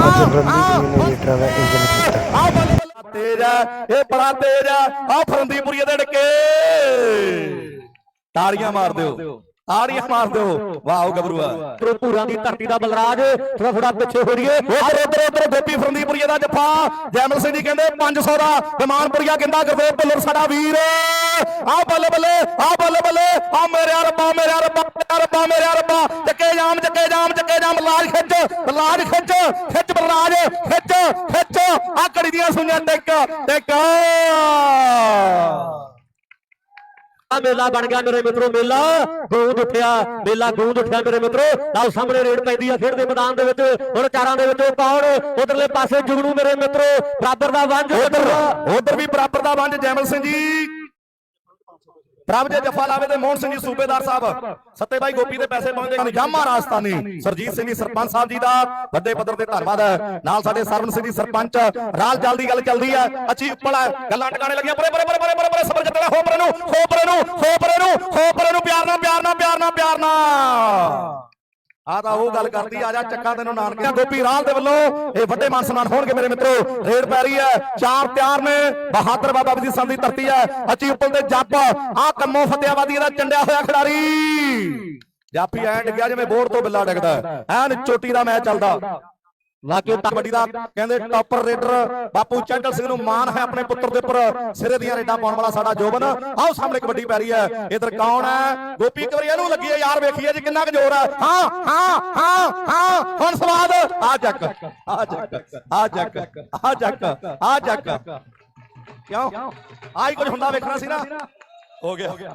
ਅੱਜ ਰਣਜੀਤ ਨੇ ਲੀਡਰਾਂ ਦਾ ਇੰਜਨ ਕੀਤਾ ਆ ਬੱਲੇ ਬੱਲੇ ਤੇਜ ਆ ਇਹ ਬੜਾ ਤੇਜ ਆ ਆ ਫਰੰਦੀਪੁਰੀਏ ਦੇ ਡੱਕੇ ਤਾੜੀਆਂ ਮਾਰ ਦਿਓ। ਤਾੜੀਆਂ ਮਾਰ ਦਿਓ। ਵਾਹ ਗੱਭਰੂਆ। ਭੂਰਾਂ ਦੀ ਧਰਤੀ ਦਾ ਬਲਰਾਜ ਥੋੜਾ ਥੋੜਾ ਪਿੱਛੇ ਹੋ ਜੀਏ ਉਧਰ ਉਧਰ ਉਧਰ ਗੋਪੀ ਫਰੰਦੀਪੁਰੀਏ ਦਾ ਜੱਫਾ। ਜੈਮਲ ਸਿੰਘ ਜੀ ਕਹਿੰਦੇ 500 ਦਾ। ਵਿਮਾਨਪੁਰੀਆ ਕਹਿੰਦਾ ਗੁਰਦੇਵ ਭੁੱਲਰ ਸਾਡਾ ਵੀਰ। ਆ ਬੱਲੇ ਬੱਲੇ ਆ ਬੱਲੇ ਬੱਲੇ ਆ ਮੇਰੇ ਰੱਬਾ ਮੇਰੇ ਰੱਬਾ ਮੇਰੇ ਰੱਬਾ ਮੇਰੇ ਰੱਬਾ ਚੱਕੇ ਜਾਮ ਚੱਕੇ ਜਾਮ ਚੱਕੇ ਜਾਮ। ਲਾਜ ਖਿੱਚ ਲਾਜ ਖਿੱਚ ਖਿੱਚ ਬਲਰਾਜ ਖਿੱਚ ਖਿੱਚ। ਆ ਕੜੀ ਦੀਆਂ ਸੁਈਆਂ ਟਿਕ ਟਿਕ। ਆ ਮੇਲਾ ਬਣ ਗਿਆ ਮੇਰੇ ਮਿੱਤਰੋ ਮੇਲਾ। ਗੂੰਦ ਉੱਠਿਆ ਮੇਲਾ ਗੂੰਦ ਉੱਠਿਆ ਮੇਰੇ ਮਿੱਤਰੋ। ਲਓ ਸਾਹਮਣੇ ਰੇਡ ਪੈਂਦੀ ਆ ਖੇਡ ਦੇ ਮੈਦਾਨ ਦੇ ਵਿੱਚ ਹੁਣ ਚਾਰਾਂ ਦੇ ਵਿੱਚੋਂ ਕੌਣ ਉਧਰਲੇ ਪਾਸੇ ਜੁਗਨੂ ਮੇਰੇ ਮਿੱਤਰੋ? ਬਰਾਬਰ ਦਾ ਵੰਜ ਉਧਰ ਉਧਰ ਵੀ ਬਰਾਬਰ ਦਾ ਵੰਜ ਜੈਮਲ ਸਿੰਘ ਜੀ। ਪ੍ਰਭ ਜੇ ਜੱਫਾ ਲਾਵੇ ਤੇ ਮੋਹਨ ਸਿੰਘ ਜੀ, ਸੂਬੇਦਾਰ ਸਾਹਿਬ, ਸੱਤੇ ਬਾਈ ਗੋਪੀ ਦੇ ਪੈਸੇ ਪਹੁੰਚਦੇ ਹਨ ਜਾਮਾ ਰਾਜਸਥਾਨੀ ਸਰਜੀਤ ਸਿੰਘ ਜੀ, ਸਰਪੰਚ ਸਾਹਿਬ ਜੀ ਦਾ ਵੱਡੇ ਪੱਧਰ ਤੇ ਧੰਨਵਾਦ ਹੈ। ਨਾਲ ਸਾਡੇ ਸਰਵਨ ਸਿੰਘ ਜੀ, ਸਰਪੰਚ ਰਾਲ ਜਲ ਦੀ ਗੱਲ ਚੱਲਦੀ ਹੈ। ਅੱਛੀ ਉੱਪਲ ਹੈ ਗੱਲਾਂ ਟਿਕਾਣੇ ਲੱਗੀਆਂ। ਪਰੇ ਪਰੇ ਪਰੇ ਪਰੇ ਪਰੇ ਪਰੇ, ਸਬਰ ਜੱਟਣਾ ਹੋ ਨੂੰ ਹੋਪਰੇ ਨੂੰ ਹੋਪਰੇ ਨੂੰ ਹੋਪਰੇ ਨੂੰ। ਆ ਉਹ ਗੱਲ ਕਰਦੀ, ਆ ਜਾ ਚੱਕਾ ਤੈਨੂੰ ਨਾਨਕਿਆ ਗੋਪੀ ਰਾਲ ਦੇ ਵੱਲੋਂ ਇਹ ਵੱਡੇ ਮਾਨ ਸਨਮਾਨ ਹੋਣਗੇ ਮੇਰੇ ਮਿੱਤਰੋ। ਰੇਡ ਪੈ ਰਹੀ ਹੈ, ਚਾਰ ਤਿਆਰ ਨੇ। ਬਹਾਦਰ ਬਾਬਾ ਜੀ ਸੰਦੀ ਧਰਤੀ ਹੈ ਅਚੀ ਉੱਪਲ ਤੇ ਜੱਪ। ਆ ਕੰਮੋ ਫਤਿਆਵਾਦੀ ਦਾ ਚੰਡਿਆ ਹੋਇਆ ਖਿਡਾਰੀ। ਜਾਪੀ ਐ ਡਿੱਗਿਆ ਜਿਵੇਂ ਬੋਰਡ ਤੋਂ ਬਿੱਲਾ ਡਿੱਗਦਾ ਐਨ ਚੋਟੀ ਦਾ ਮੈਚ ਚੱਲਦਾ। ਵਾਕਿਆ ਕਬੱਡੀ ਦਾ ਕਹਿੰਦੇ ਟੌਪਰ ਰੇਡਰ ਬਾਪੂ ਚੰਡਲ ਸਿੰਘ ਨੂੰ ਮਾਣ ਹੈ ਆਪਣੇ ਪੁੱਤਰ ਦੇ ਉੱਪਰ। ਸਿਰੇ ਦੀਆਂ ਰੇਡਾਂ ਪਾਉਣ ਵਾਲਾ ਸਾਡਾ ਜੋਬਨ। ਆਓ ਸਾਹਮਣੇ ਕਬੱਡੀ ਪੈ ਰਹੀ ਹੈ। ਇਧਰ ਕੌਣ ਹੈ? ਗੋਪੀ ਇੱਕ ਵਾਰੀ ਇਹਨੂੰ ਲੱਗੀ ਹੈ ਯਾਰ ਵੇਖੀਏ ਜੀ ਕਿੰਨਾ ਕੁ ਜ਼ੋਰ ਹੈ। ਹਾਂ ਹਾਂ ਹਾਂ ਹਾਂ ਹੁਣ ਸਵਾਦ। ਆ ਚੱਕ ਆ ਚੱਕ ਆ ਚੱਕ ਆ ਚੱਕ ਆ ਚੱਕ ਕਿਉਂ? ਆਈ ਕੁਝ ਹੁੰਦਾ ਵੇਖਣਾ ਸੀ ਨਾ। ਹੋ ਗਿਆ।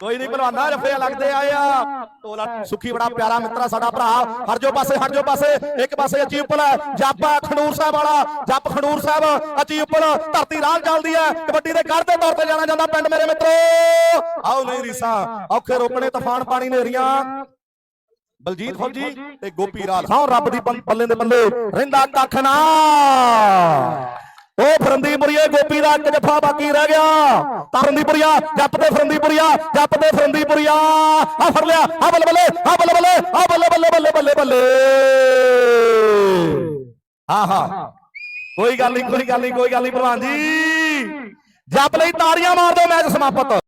ਕੋਈ ਨਹੀਂ ਭਲਵਾਨਾ ਰਫੇ ਲੱਗਦੇ ਆਏ ਆ। ਤੋਲਾ ਸੁਖੀ ਬੜਾ ਪਿਆਰਾ ਮਿੱਤਰਾ ਸਾਡਾ ਭਰਾ। ਹਟ ਜੋ ਪਾਸੇ ਹਟ ਜੋ ਪਾਸੇ। ਇੱਕ ਪਾਸੇ ਅਚੀ ਉੱਪਰ ਜੱਪ ਖੰਡੂਰ ਸਾਹਿਬ ਵਾਲਾ। ਜੱਪ ਖੰਡੂਰ ਸਾਹਿਬ ਅਚੀ ਉੱਪਰ ਧਰਤੀ ਰਾਹ ਚੱਲਦੀ ਹੈ। ਕਬੱਡੀ ਦੇ ਗੜ੍ਹ ਦੇ ਤੌਰ ਤੇ ਜਾਣਾ ਜਾਂਦਾ ਪਿੰਡ ਮੇਰੇ ਮਿੱਤਰੋ। ਆਓ ਨਹੀਂ ਰੀਸਾਂ ਔਖੇ ਰੋਕਣੇ ਤੂਫਾਨ ਪਾਣੀ ਨੇਰੀਆਂ। ਬਲਜੀਤ ਫੌਜੀ ਤੇ ਗੋਪੀ ਰਾਲ ਸੌ ਰੱਬ ਦੀ ਪੱਲੇ ਦੇ ਬੱਲੇ ਰਹਿੰਦਾ ਕੱਖ ਨਾ। ਉਹ ਫਰੰਦੀਪੁਰੀਏ, ਗੋਪੀ ਦਾ ਇੱਕ ਜੱਫਾ ਬਾਕੀ ਰਹਿ ਗਿਆ। ਤਰਨਦੀਪੁਰੀਆ, ਜੱਪ ਤੇ ਫਰੰਦੀਪੁਰੀਆ, ਜੱਪ ਤੇ ਫਰੰਦੀਪੁਰੀਆ। ਆ ਫੜ ਲਿਆ, ਆ ਬੱਲੇ ਬੱਲੇ, ਆ ਬੱਲੇ ਬੱਲੇ, ਆ ਬੱਲੇ ਬੱਲੇ ਬੱਲੇ ਬੱਲੇ ਬੱਲੇ। ਹਾਂ ਹਾਂ। ਕੋਈ ਗੱਲ ਨਹੀਂ ਕੋਈ ਗੱਲ ਨਹੀਂ ਕੋਈ ਗੱਲ ਨਹੀਂ ਭਲਵਾਨ ਜੀ। ਜੱਪ ਲਈ ਤਾੜੀਆਂ ਮਾਰ ਦਿਓ, ਮੈਚ ਸਮਾਪਤ।